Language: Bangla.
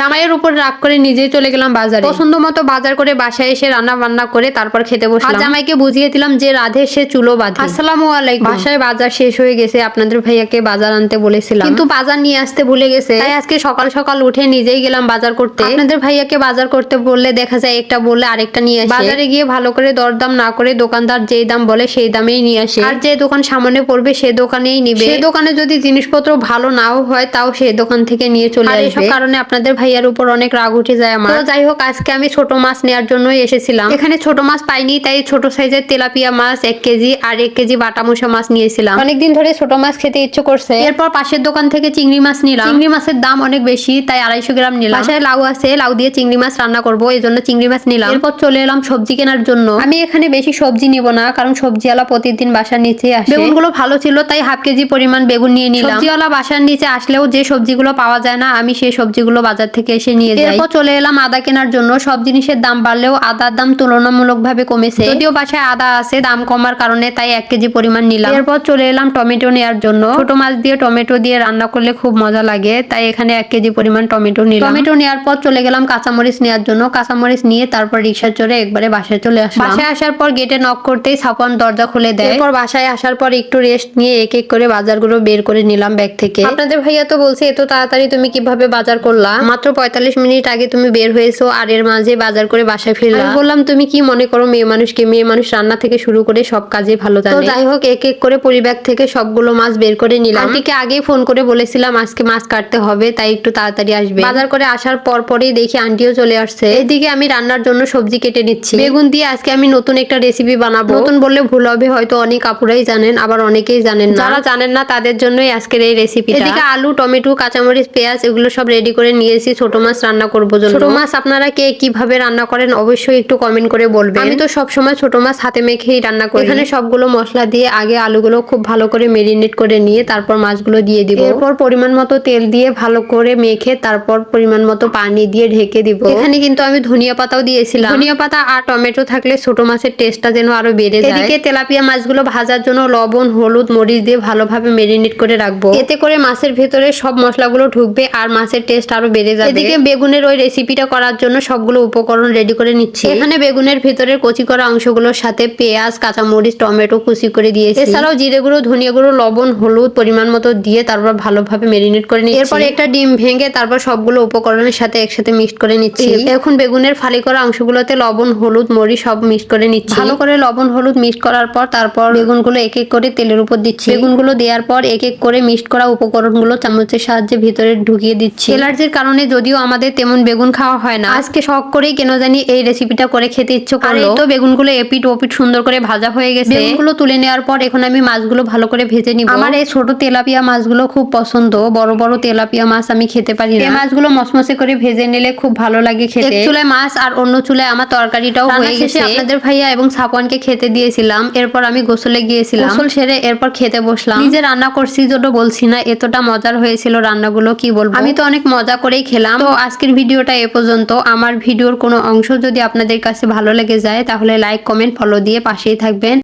জামাইয়ের উপর রাগ করে নিজেই চলে গেলাম বাজারে। পছন্দ মতো বাজার করে বাসায় এসে রান্না বান্না করে তারপর খেতে বসলাম। জামাইকে বুঝিয়ে দিলাম যে রাধে সে চুলো বাঁধে। আসসালামু আলাইকুম। বাসায় বাজার শেষ হয়ে গেছে আপনাদের ভাইয়াকে বাজার আনতে বলেছিলাম। কিন্তু বাজার নিয়ে আসতে ভুলে গেছে। তাই আজকে সকাল সকাল উঠে নিজেই গেলাম বাজার করতে। আপনাদের ভাইয়াকে বাজার করতে বললে দেখা যায় একটা বললে আরেকটা নিয়ে আসে। বাজারে গিয়ে ভালো করে দরদাম না করে দোকানদার যেই দাম বলে সেই দামেই নিয়ে আসে। আর যে দোকান সামনে পড়বে সে দোকানেই নিবে। সে দোকানে যদি জিনিসপত্র ভালো নাও হয় তাও সেই দোকান থেকে নিয়ে চলে আসবে। এসব কারণে আপনাদের ভাইয়ার উপর অনেক রাগ উঠে যায় আমার। তো যাই হোক আজকে আমি ছোট মাছ নেওয়ার জন্যই এসেছিলাম। এখানে ছোট মাছ পাইনি তাই ছোট সাইজের তেলাপিয়া মাছ এক কেজি আর এক কেজি বাটা মুসা মাছ নিয়েছিলাম। অনেকদিন ধরে ছোট মাছ খেতে ইচ্ছে করছে। এরপর পাশের দোকান থেকে চিংড়ি মাছ নিলাম। চিংড়ি মাছের দাম অনেক বেশি তাই আড়াইশো গ্রাম নিলাম। বাসায় লাউ আছে লাউ দিয়ে চিংড়ি মাছ রান্না করব এই জন্য চিংড়ি মাছ নিলাম। এরপর চলে এলাম সবজি কেনার জন্য। আমি এখানে বেশি সবজি নিব না কারণ সবজিওয়ালা প্রতিদিন বাসার নিচে আসে। বেগুনগুলো ভালো ছিল তাই হাফ কেজি পরিমাণ বেগুন নিয়ে নিলাম। সবজিওয়ালা বাসার নিচে আসলেও যে সবজিগুলো পাওয়া যায় না আমি সেই সবজিগুলো বাজার থেকে এসে নিয়ে যাই এরপর চলে এলাম আদা কেনার জন্য। সব জিনিসের দাম বাড়লেও আদার দাম তুলনামূলক ভাবে কমেছে। যদিও বাসায় আদা আছে দাম কমার কারণে তাই এক কেজি পরিমাণ নিলাম। এরপর চলে এলাম টমেটো নেওয়ার জন্য। ছোট মাছ দিয়ে টমেটো দিয়ে রান্না করলে খুব মজা লাগে তাই এখানে এক কেজি পরিমাণ টমেটো নিলাম। টমেটো নেওয়ার পর চলে গেলাম কাঁচামরিচ নেওয়ার জন্য। কাঁচামরিচ নিয়ে তারপর রিক্সা চড়ে একবারে বাসায় চলে আসলাম। বাসায় আসার পর গেটে নক করতেই ছাপান দরজা খুলে দেয়। এরপর বাসায় আসার পর একটু রেস্ট নিয়ে এক এক করে বাজারগুলো বের করে নিলাম ব্যাগ থেকে। আপনাদের ভাইয়া তো বলছে এত তাড়াতাড়ি তুমি কীভাবে বাজার করলা? মাত্র পঁয়তাল্লিশ মিনিট আগে তুমি বের হয়েছো আর এর মাঝে বাজার করে বাসায় ফিরলাম বললাম তুমি কি মনে করো মেয়ে মানুষকে? মেয়ে মানুষ রান্না থেকে শুরু করে সব কাজে ভালো জানে। যাই হোক এক এক করে পরিব্যাগ থেকে সবগুলো মাছ বের করে নিলাম। আন্টিকে আগেই ফোন করে বলেছিলাম আজকে মাছ কাটতে হবে তাই একটু তাড়াতাড়ি আসবে। বাজার করে আসার পর পরেই দেখি আন্টিও চলে আসছে। এদিকে আমি রান্নার জন্য সবজি কেটে নিচ্ছি। বেগুন দিয়ে আজকে আমি নতুন একটা রেসিপি বানাবো। নতুন বললে ভুল হবে হয়তো অনেক আপুরাই জানেন আবার অনেকেই জানেন না। যারা জানেন না তাদের জন্যই আজকের এই রেসিপি এদিকে আলু টমেটো কাঁচামরিচ পেঁয়াজ এগুলো সব রেডি করে নিয়েছি। ছোট মাছ রান্না করব ছোট মাছ আপনারা কে কীভাবে রান্না করেন অবশ্যই একটু কমেন্ট করে বলবেন। আমি তো সবসময় ছোট মাছ হাতে মেখেই রান্না করি। এখানে সবগুলো মশলা দিয়ে আগে আলুগুলো খুব ভালো করে মেরিনেট করে নিয়ে তারপর মাছগুলো দিয়ে দিব। এরপর পরিমাণ মতো তেল দিয়ে ভালো করে মেখে তারপর পরিমাণ মতো পানি দিয়ে ঢেকে দিব। এখানে কিন্তু আমি ধনিয়া পাতাও দিয়েছিলাম। ধনিয়া পাতা আর টমেটো থাকলে ছোট মাছের টেস্টটা যেন আরও বেড়ে যায়। এদিকে তেলাপিয়া মাছগুলো ভাজার জন্য লবণ হলুদ মরিচ দিয়ে ভালোভাবে মেরিনেট করে রাখব। এতে করে মাছের ভেতরে সব মশলাগুলো ঢুকবে আর মাছের টেস্ট আরও বেড়ে যাবে। এদিকে বেগুনের ওই রেসিপিটা করার জন্য সবগুলো উপকরণ রেডি করে নিচ্ছি। এখানে বেগুনের ভিতরে কচি করা অংশগুলোর সাথে পেঁয়াজ কাঁচামরিচ টমেটো কুচি করে দিয়েছি। এছাড়াও জিরে গুঁড়ো ধনিয়া গুঁড়ো লবণ হলুদ পরিমাণ মতো দিয়ে তারপর ভালোভাবে মেরিনেট করে নিচ্ছি। এরপর একটা ডিম ভেঙে তারপর সবগুলো উপকরণের সাথে একসাথে মিক্সড করে নিচ্ছি। এখন বেগুনের ফালি করা অংশগুলোতে লবণ হলুদ মরিচ সব মিক্স করে নিচ্ছি। ভালো করে লবণ হলুদ মিক্স করার পর তারপর বেগুনগুলো এক এক করে তেলের উপর দিচ্ছি। বেগুনগুলো দেওয়ার পর এক এক করে মিক্সড করা উপকরণগুলো চামচের সাহায্যে ভিতরে ঢুকিয়ে দিচ্ছি। এলার্জির কারণে যদিও আমাদের তেমন বেগুন খাওয়া হয় না। আজকে শখ করেই কেন জানি এই রেসিপিটা করে খেতে ইচ্ছে করল। তো বেগুনগুলো এপিট ওপিট সুন্দর করে ভাজা হয়ে গেছে। বেগুনগুলো তুলে নেওয়ার পর এখন আমি মাছগুলো ভালো করে ভেজে নিব। আমার এই ছোট তেলাপিয়া মাছগুলো খুব পছন্দ। বড় বড় তেলাপিয়া মাছ আমি খেতে পারি না। এই মাছগুলো মসমসে করে ভেজে নিলে খুব ভালো লাগে খেতে। এক চুলায় মাছ আর অন্য চুলায় আমার তরকারিটাও হয়ে গেছে। আপনাদের ভাইয়া এবং সাপওয়ানকে খেতে দিয়েছিলাম। এরপর আমি গোসলে গিয়েছিলাম। গোসল সেরে এরপর খেতে বসলাম। নিজে রান্না করছি জন্য বলছি না এতটা মজার হয়েছিল রান্নাগুলো কি বলব? আমি তো অনেক মজা করেই খেলাম। তো আজকের ভিডিওটা এ পর্যন্ত। আমার ভিডিওর কোনো অংশ যদি আপনাদের কাছে ভালো লেগে যায়, তাহলে লাইক কমেন্ট ফলো দিয়ে পাশেই থাকবেন।